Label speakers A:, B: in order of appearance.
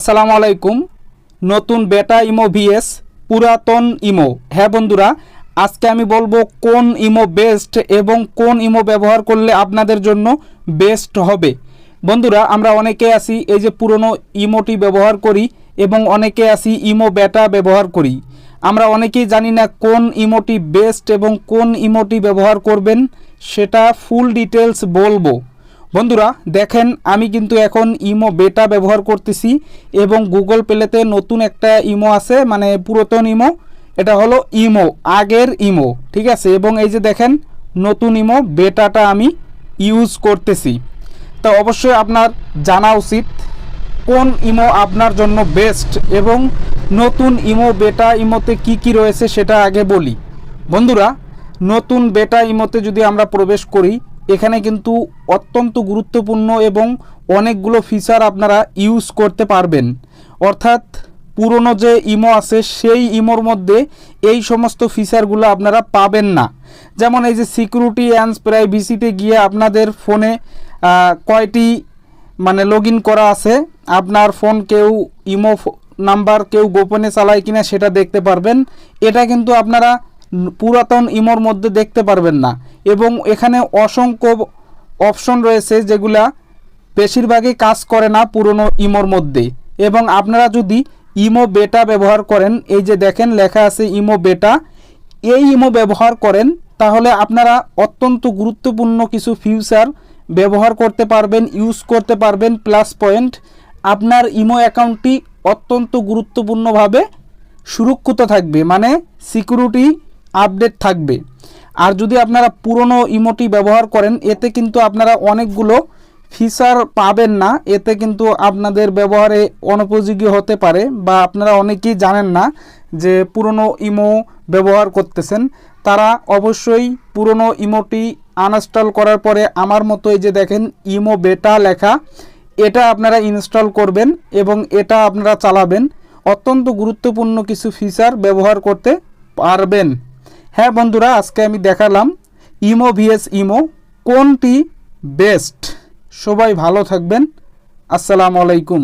A: আসসালামু আলাইকুম। নতুন বেটা ইমো ভিএস, পুরাতন ইমো। হ্যাঁ বন্ধুরা, আজকে আমি বলব কোন ইমো বেস্ট এবং কোন ইমো ব্যবহার করলে আপনাদের জন্য বেস্ট হবে। বন্ধুরা, আমরা অনেকে আসি এই যে পুরনো ইমোটি ব্যবহার করি এবং অনেকে আসি ইমো বেটা ব্যবহার করি। আমরা অনেকেই জানি না কোন ইমোটি বেস্ট এবং কোন ইমোটি ব্যবহার করবেন, সেটা ফুল ডিটেলস বলব। বন্ধুরা, দেখেন আমি কিন্তু এখন ইমো বেটা ব্যবহার করতেছি এবং গুগল প্লেতে নতুন একটা ইমো আছে মানে পুরাতন ইমো। এটা হলো ইমো, আগের ইমো, ঠিক আছে? এবং এই যে দেখেন, নতুন ইমো বেটাটা আমি ইউজ করতেছি। তো অবশ্যই আপনার জানা উচিত কোন ইমো আপনার জন্য বেস্ট এবং নতুন ইমো বেটা ইমোতে কি কি রয়েছে সেটা আগে বলি। বন্ধুরা, নতুন বেটা ইমোতে যদি আমরা প্রবেশ করি এখানে কিন্তু অত্যন্ত গুরুত্বপূর্ণ এবং অনেকগুলো ফিচার আপনারা ইউজ করতে পারবেন। অর্থাৎ পুরনো যে ইমো আছে, সেই ইমোর মধ্যে এই সমস্ত ফিচারগুলো আপনারা পাবেন না। যেমন এই যে সিকিউরিটি অ্যান্ড প্রাইভেসিতে গিয়ে আপনাদের ফোনে কয়টি মানে লগ করা আছে, আপনার ফোন কেউ ইমো নাম্বার কেউ গোপনে চালায় কিনা সেটা দেখতে পারবেন। এটা কিন্তু আপনারা পুরাতন ইমোর মধ্যে দেখতে পারবেন না। এবং এখানে অসংখ্য অপশন রয়েছে যেগুলা বেশিরভাগই কাজ করে না পুরনো ইমোর মধ্যে। এবং আপনারা যদি ইমো বেটা ব্যবহার করেন, এই যে দেখেন লেখা আছে ইমো বেটা, এই ইমো ব্যবহার করেন, তাহলে আপনারা অত্যন্ত গুরুত্বপূর্ণ কিছু ফিউচার ব্যবহার করতে পারবেন ইউজ করতে পারবেন প্লাস পয়েন্ট আপনার ইমো অ্যাকাউন্টটি অত্যন্ত গুরুত্বপূর্ণভাবে সুরক্ষিত থাকবে। মানে সিকিউরিটি আপডেট থাকবে। আর যদি আপনারা পুরনো ইমোটি ব্যবহার করেন, এতে কিন্তু আপনারা অনেকগুলো ফিচার পাবেন না। এতে কিন্তু আপনাদের ব্যবহারে অনুপযোগী হতে পারে বা আপনারা অনেকেই জানেন না যে পুরনো ইমো ব্যবহার করতেছেন। তারা অবশ্যই পুরনো ইমোটি আনইনস্টল করার পরে আমার মতো এই যে দেখেন ইমো বেটা লেখা, এটা আপনারা ইনস্টল করবেন এবং এটা আপনারা চালাবেন। অত্যন্ত গুরুত্বপূর্ণ কিছু ফিচার ব্যবহার করতে পারবেন। হ্যাঁ বন্ধুরা, আজকে আমি দেখালাম ইমো ভিএস ইমো কোনটি বেস্ট। সবাই ভালো থাকবেন। আসসালামু আলাইকুম।